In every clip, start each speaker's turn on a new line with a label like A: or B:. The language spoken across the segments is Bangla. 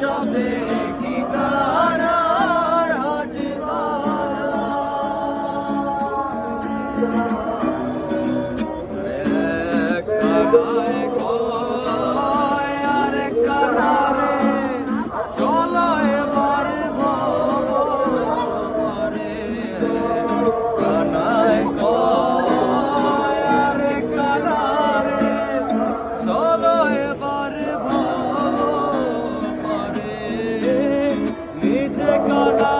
A: সবে ঠিকানার হাট ঠিকানা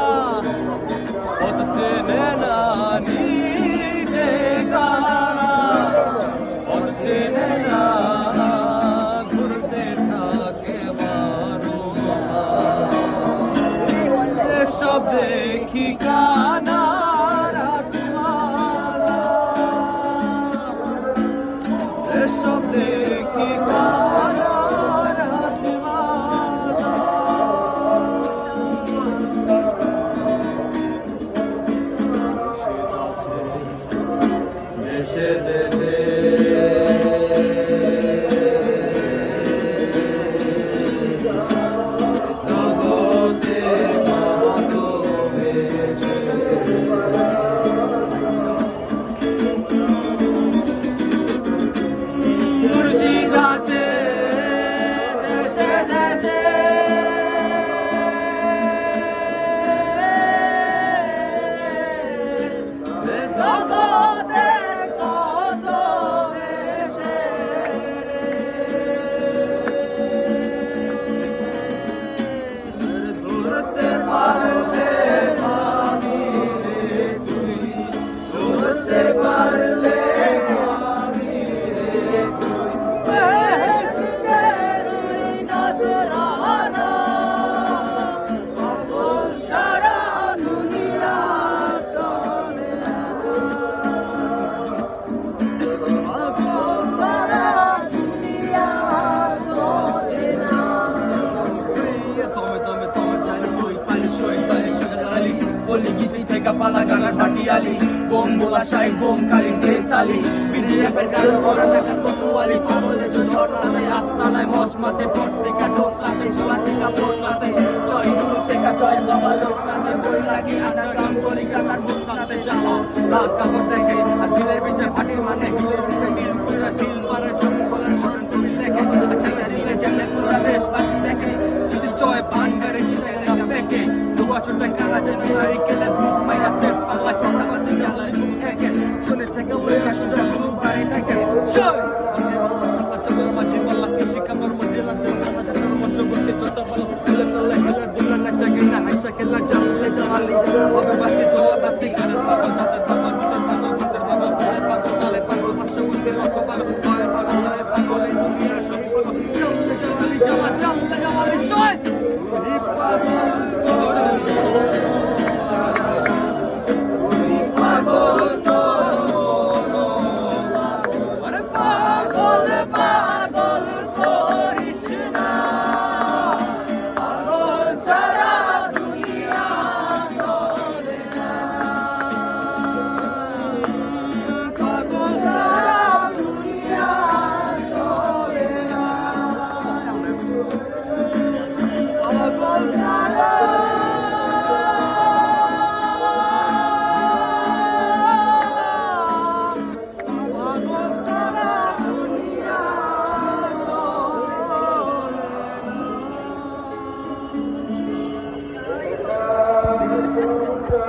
A: Mexer desse লেখা পালা গানা টাটিয়ালি বোম গোলা সাই বোম খালি তেতালি বিডিএফের গানের বড় টাকার কটুয়ালি পাগলে যে আস্তানায়, মশমাতে পট থেকে ঢোকলাতে ঝোলা থেকে পটলাতে জয় গুরু থেকে জয় বাবা লোকনাথে বই লাগে আটা কাম করি কাতার মুস্তাতে জ্বালাও, লাল কাপড় Kelak jalan, jalan, jalan, jalan, jalan, jalan, jalan, jalan, jalan, jalan, jalan, jalan, jalan,